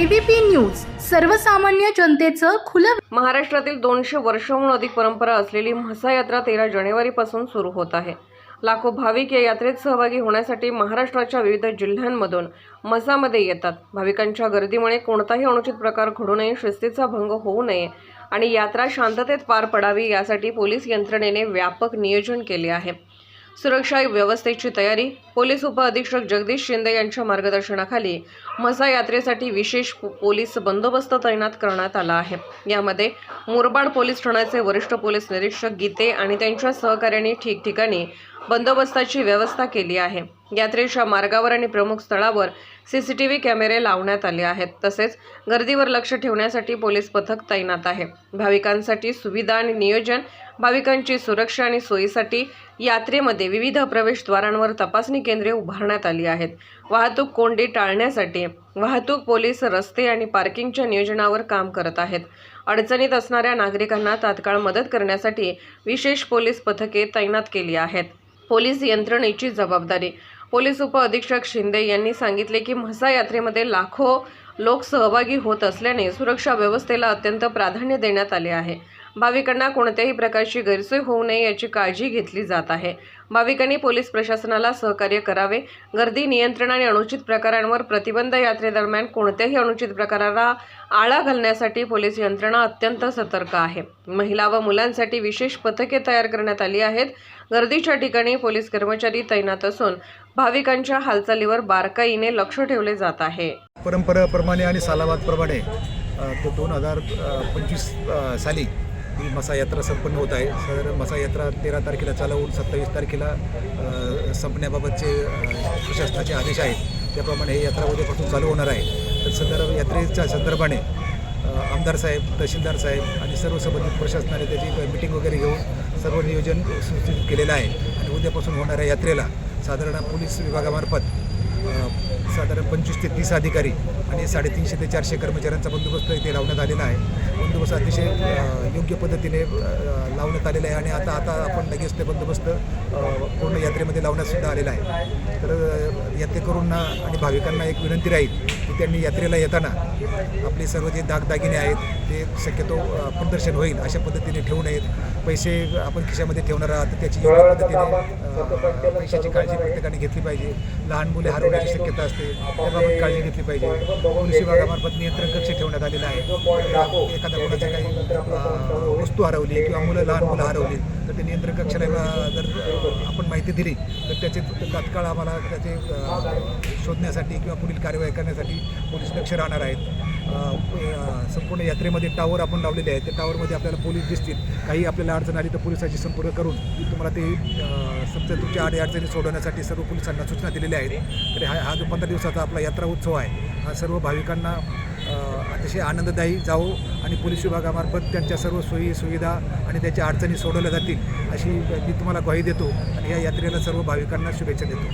ABP news सर्वसामान्य जनतेचं खुलं महाराष्ट्रातील दोनशे वर्षाहून अधिक परंपरा असलेली म्हसा यात्रा तेरा जानेवारीपासून सुरू होत आहे. लाखो भाविक या यात्रेत सहभागी होण्यासाठी महाराष्ट्राच्या विविध जिल्ह्यांमधून मसामध्ये येतात. भाविकांच्या गर्दीमुळे कोणताही अनुचित प्रकार घडू नये शिस्तीचा भंग होऊ नये आणि यात्रा शांततेत पार पडावी यासाठी पोलीस यंत्रणेने व्यापक नियोजन केले आहे. सुरक्षा व्यवस्थेची तयारी पोलीस उपअधीक्षक जगदीश शिंदे यांच्या मार्गदर्शनाखाली मसा यात्रेसाठी विशेष पोलीस बंदोबस्त तैनात करण्यात आला आहे. यामध्ये मुरबाड पोलीस ठाण्याचे वरिष्ठ पोलीस निरीक्षक गीते आणि त्यांच्या सहकार्यांनी ठिकठिकाणी बंदोबस्ताची व्यवस्था केली आहे. यात्रेच्या मार्गावर आणि प्रमुख स्थळावर सी सी टी व्ही कॅमेरे लावण्यात आले आहेत. तसेच गर्दीवर लक्ष ठेवण्यासाठी पोलीस पथक तैनात आहे. भाविकांसाठी सुविधा आणि नियोजन भाविकांची सुरक्षा आणि सोयीसाठी यात्रेमध्ये विविध प्रवेशद्वारांवर तपासणी केंद्रे उभारण्यात आली आहेत. वाहतूक कोंडी टाळण्यासाठी वाहतूक पोलीस रस्ते आणि पार्किंगच्या नियोजनावर काम करत आहेत. अडचणीत असणाऱ्या नागरिकांना तात्काळ मदत करण्यासाठी विशेष पोलीस पथके तैनात केली आहेत. पोलीस यंत्रणेची जबाबदारी. पोलीस उपअधीक्षक शिंदे यांनी सांगितले की म्हसा यात्रेमध्ये लाखो लोक सहभागी होत असल्याने सुरक्षा व्यवस्थेला अत्यंत प्राधान्य देण्यात आले आहे. भाविकांना कोणत्याही प्रकारची गैरसोय होऊ नये याची काळजी घेतली जात आहे. भाविकांनी पोलीस प्रशासनाला सहकार्य करावे. गर्दी नियंत्रण आणि अनुचित प्रकारांवर प्रतिबंध यात्रेदरम्यान कोणत्याही अनुचित प्रकाराला आळा घालण्यासाठी पोलीस यंत्रणा अत्यंत सतर्क आहे. महिला व मुलांसाठी विशेष पथके तयार करण्यात आली आहेत. गर्दीच्या ठिकाणी पोलीस कर्मचारी तैनात असून भाविकांच्या हालचालीवर बारकाईने लक्ष ठेवले जात आहे. परंपरेप्रमाणे आणि सालाबादप्रमाणे तो दोन हजार पंचवीस साली ही मसा यात्रा संपन्न होत आहे. सर मसा यात्रा तेरा तारखेला चालवून सत्तावीस तारखेला संपण्याबाबतचे प्रशासनाचे आदेश आहेत. त्याप्रमाणे हे यात्रा उद्यापासून चालू होणार आहे. तर संदर्भ यात्रेच्या संदर्भाने आमदार साहेब तहसीलदार साहेब आणि सर्व संबंधित प्रशासनाने त्याची मिटिंग वगैरे घेऊन सर्व नियोजन सुनिश्चित केलेलं आहे. आणि उद्यापासून होणाऱ्या यात्रेला साधारण पोलीस विभागामार्फत साधारण पंचवीस ते तीस अधिकारी आणि साडेतीनशे ते चारशे कर्मचाऱ्यांचा बंदोबस्त इथे लावण्यात आलेला आहे. बंदोबस्त अतिशय योग्य पद्धतीने लावण्यात आलेला आहे आणि आता आता आपण लगेच ते बंदोबस्त पूर्ण यात्रेमध्ये लावण्यातसुद्धा आलेला आहे. तर यात्रेकरूंना आणि भाविकांना एक विनंती राहील की त्यांनी यात्रेला येताना आपले सर्व जे दागदागिने आहेत ते शक्यतो प्रदर्शन होईल अशा पद्धतीने ठेवू नयेत. पैसे आपण खिशामध्ये ठेवणार आहात तर त्याची योग्य पद्धतीने पैशाची काळजी प्रत्येकाने घेतली पाहिजे. लहान मुले हरवण्याची शक्यता असते. त्याबाबत काळजी घेतली पाहिजे. पोलीस विभागामार्फत नियंत्रण कक्ष ठेवण्यात आलेला आहे. एखाद्या कोणाच्या काही वस्तू हरवली किंवा मुलं लहान मुलं हरवली तर ते नियंत्रण कक्षाला जर आपण माहिती दिली तर त्याचे तात्काळ आम्हाला त्याचे शोधण्यासाठी किंवा पुढील कार्यवाही करण्यासाठी पोलीस लक्ष राहणार आहेत. संपूर्ण यात्रेमध्ये टावर आपण लावलेले आहे त्या टावरमध्ये आपल्याला पोलीस दिसतील. काही आपल्याला अडचण आली तर पोलिसांशी संपर्क करून तुम्हाला ते समजा तुमच्या अडी अडचणी सोडवण्यासाठी सर्व पोलिसांना सूचना दिलेल्या आहेत. तर हा हा जो पंधरा दिवसाचा आपला यात्रा उत्सव आहे हा सर्व भाविकांना अतिशय आनंददायी जावो आणि पोलीस विभागामार्फत त्यांच्या सर्व सोयी सुविधा आणि त्याच्या अडचणी सोडवल्या जातील अशी मी तुम्हाला ग्वाही देतो आणि या यात्रेला सर्व भाविकांना शुभेच्छा देतो.